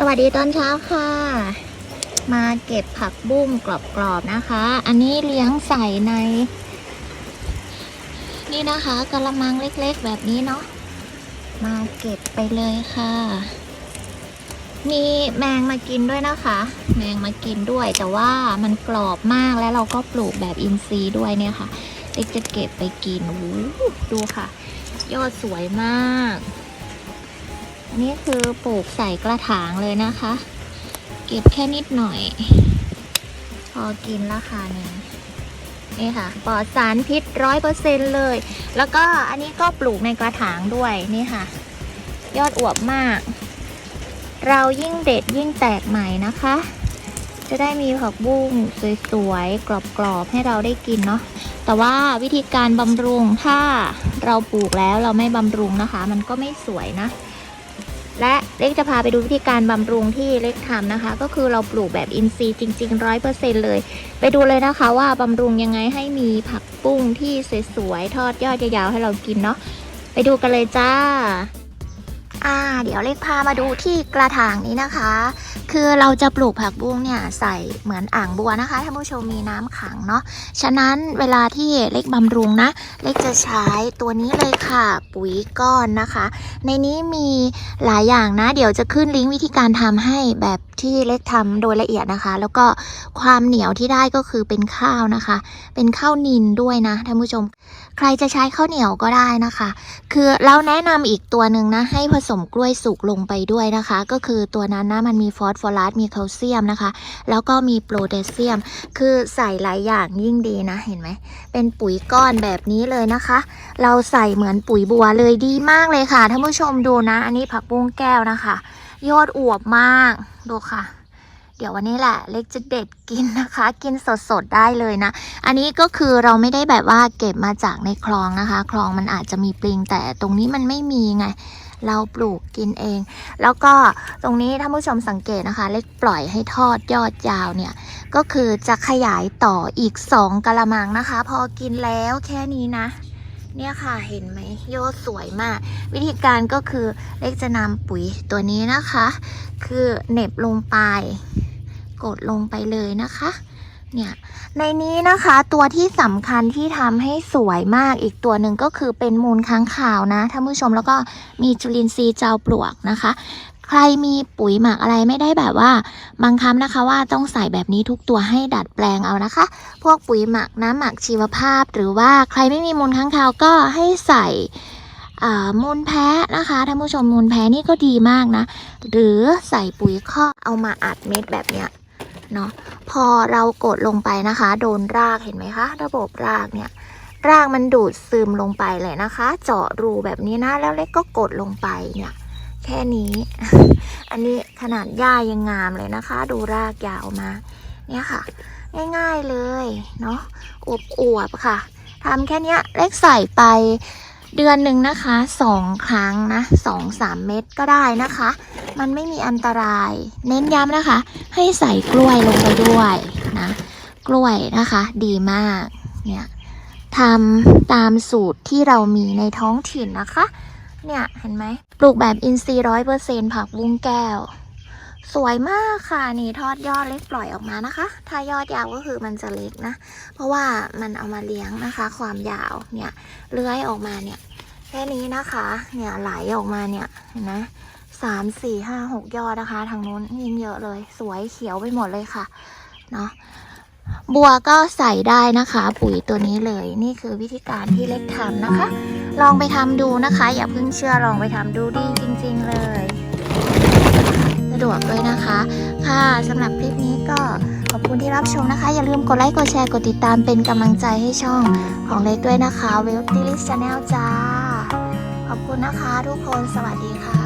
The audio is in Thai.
สวัสดีตอนเช้าค่ะ มาเก็บผักบุ้งกรอบๆนะคะ อันนี้เลี้ยงใส่ใน นี่นะคะกระมังเล็กๆแบบนี้เนาะมาเก็บไปเลยค่ะ มีแมงมากินด้วยนะคะ แมงมากินด้วยแต่ว่ามันกรอบมากแล้วเราก็ปลูกแบบอินทรีย์ด้วยเนี่ยค่ะเด็กจะเก็บไปกินดูค่ะ ยอดสวยมาก นนี้คือปลูกใส่กระถางเลยนะคะ เก็บแค่นิดหน่อย พอกินราคาหนึ่งนี่ค่ะปลอดสารพิษร้อยเปอร์เซ็นเลย แล้วก็อันนี้ก็ปลูกในกระถางด้วยนี่ค่ะ ยอดอวบมาก เรายิ่งเด็ดยิ่งแตกใหม่นะคะ จะได้มีผักบุ้งสวยๆ กรอบๆ ให้เราได้กินเนาะแต่ว่าวิธีการบำรุงถ้าเราปลูกแล้วเราไม่บำรุงนะคะ มันก็ไม่สวยนะ และเล็กจะพาไปดูวิธีการบำรุงที่เล็กทำนะคะ ก็คือเราปลูกแบบอินทรีย์จริงๆร้อยเปอร์เซ็นเลย ไปดูเลยนะคะว่าบำรุงยังไงให้มีผักปุ้งที่สวยๆ ทอดยอดยาวๆให้เรากินเนาะไปดูกันเลยจ้า อ่าเดี๋ยวเล็กพามาดูที่กระถางนี้นะคะ คือเราจะปลูกผักบุ้งเนี่ยใส่เหมือนอ่างบัวนะคะท่านผู้ชมมีน้ำขังเนาะฉะนั้นเวลาที่เล็กบำรุงนะ เล็กจะใช้ตัวนี้เลยค่ะ ปุ๋ยก้อนนะคะ ในนี้มีหลายอย่างนะ เดี๋ยวจะขึ้นลิงก์วิธีการทำให้แบบที่เล็กทำโดยละเอียดนะคะ แล้วก็ความเหนียวที่ได้ก็คือเป็นข้าวนะคะ เป็นข้าวนินด้วยนะท่านผู้ชม ใครจะใช้ข้าวเหนียวก็ได้นะคะ คือเราแนะนำอีกตัวหนึ่งนะให้ผสมกล้วยสุกลงไปด้วยนะคะ ก็คือตัวนั้นนะมันมีฟอสฟอรัสมีแคลเซียมนะคะ แล้วก็มีโพแทสเซียม คือใส่หลายอย่างยิ่งดีนะเห็นไหม เป็นปุ๋ยก้อนแบบนี้เลยนะคะ เราใส่เหมือนปุ๋ยบัวเลยดีมากเลยค่ะท่านผู้ชมดูนะ อันนี้ผักบุ้งแก้วนะคะ ยอดอวบมากดูค่ะเดี๋ยววันนี้แหละเล็กจะเด็ดกินนะคะ กินสดๆได้เลยนะ อันนี้ก็คือเราไม่ได้แบบว่าเก็บมาจากในคลองนะคะ คลองมันอาจจะมีปลิงแต่ตรงนี้มันไม่มีไง เราปลูกกินเอง แล้วก็ตรงนี้ท่านผู้ชมสังเกตนะคะ เล็กปล่อยให้ทอดยอดยาวเนี่ย ก็คือจะขยายต่ออีก 2กะละมังนะคะ พอกินแล้วแค่นี้นะ เนี่ยค่ะเห็นไหมยอดสวยมาก วิธีการก็คือเล็กจะนำปุ๋ยตัวนี้นะคะ คือเน็บลงไป กดลงไปเลยนะคะ เนี่ยในนี้นะคะตัวที่สำคัญที่ทำให้สวยมากอีกตัวหนึ่งก็คือเป็นมูลค้างคาวนะท่านผู้ชมแล้วก็มีจุลินทรีย์เจ้าปลวกนะคะ ใครมีปุ๋ยหมักอะไรไม่ได้แบบว่าบังคับนะคะว่าต้องใส่แบบนี้ทุกตัวให้ดัดแปลงเอานะคะ พวกปุ๋ยหมักน้ำหมักชีวภาพ หรือว่าใครไม่มีมูลค้างคาวก็ให้ใส่มูลแพ้นะคะท่านผู้ชมมูลแพ้นี่ก็ดีมากนะ หรือใส่ปุ๋ยคอกเอามาอัดเม็ดแบบเนี้ยเนาะ พอเรากดลงไปนะคะ โดนรากเห็นไหมคะ ระบบรากเนี่ยรากมันดูดซึมลงไปเลยนะคะ เจาะรูแบบนี้นะ แล้วเล็กก็กดลงไปเนี่ย แค่นี้ อันนี้ขนาดหญ้ายังงามเลยนะคะ ดูรากยาวมา เนี่ยค่ะ ง่ายๆเลย เนาะอวบๆค่ะทำแค่นี้เล็กใส่ไป เดือนหนึ่งนะคะสองครั้งนะสองสามเม็ดก็ได้นะคะ มันไม่มีอันตราย เน้นย้ำนะคะ ให้ใส่กล้วยลงไปด้วยนะ กล้วยนะคะ ดีมากเนี่ยทำตามสูตรที่เรามีในท้องถิ่นนะคะ เนี่ย เห็นไหมปลูกแบบอินทรีย์ร้อยเปอร์เซ็นผักบุ้งแก้ว สวยมากค่ะนี่ทอดยอดเล็กปล่อยออกมานะคะ ถ้ายอดยาวก็คือมันจะเล็กนะ เพราะว่ามันเอามาเลี้ยงนะคะ ความยาวเนี่ยเลื้อยออกมาเนี่ยแค่นี้นะคะเนี่ยไหลออกมาเนี่ยเห็นไหมสามสี่ห้าหกยอดนะคะ ทางนู้นยิ่งเยอะเลย สวยเขียวไปหมดเลยค่ะเนาะบัวก็ใส่ได้นะคะ ปุ๋ยตัวนี้เลย นี่คือวิธีการที่เล็กทำนะคะ ลองไปทำดูนะคะ อย่าเพิ่งเชื่อลองไปทำดูดีจริง ๆ เลย วกด้วยนะคะ ค่ะสำหรับคลิปนี้ก็ขอบคุณที่รับชมนะคะ อย่าลืมกดไลค์กดแชร์กดติดตามเป็นกำลังใจให้ช่องของเล็กด้วยนะคะเวลติลิสชาแนลจ้า ขอบคุณนะคะทุกคนสวัสดีค่ะ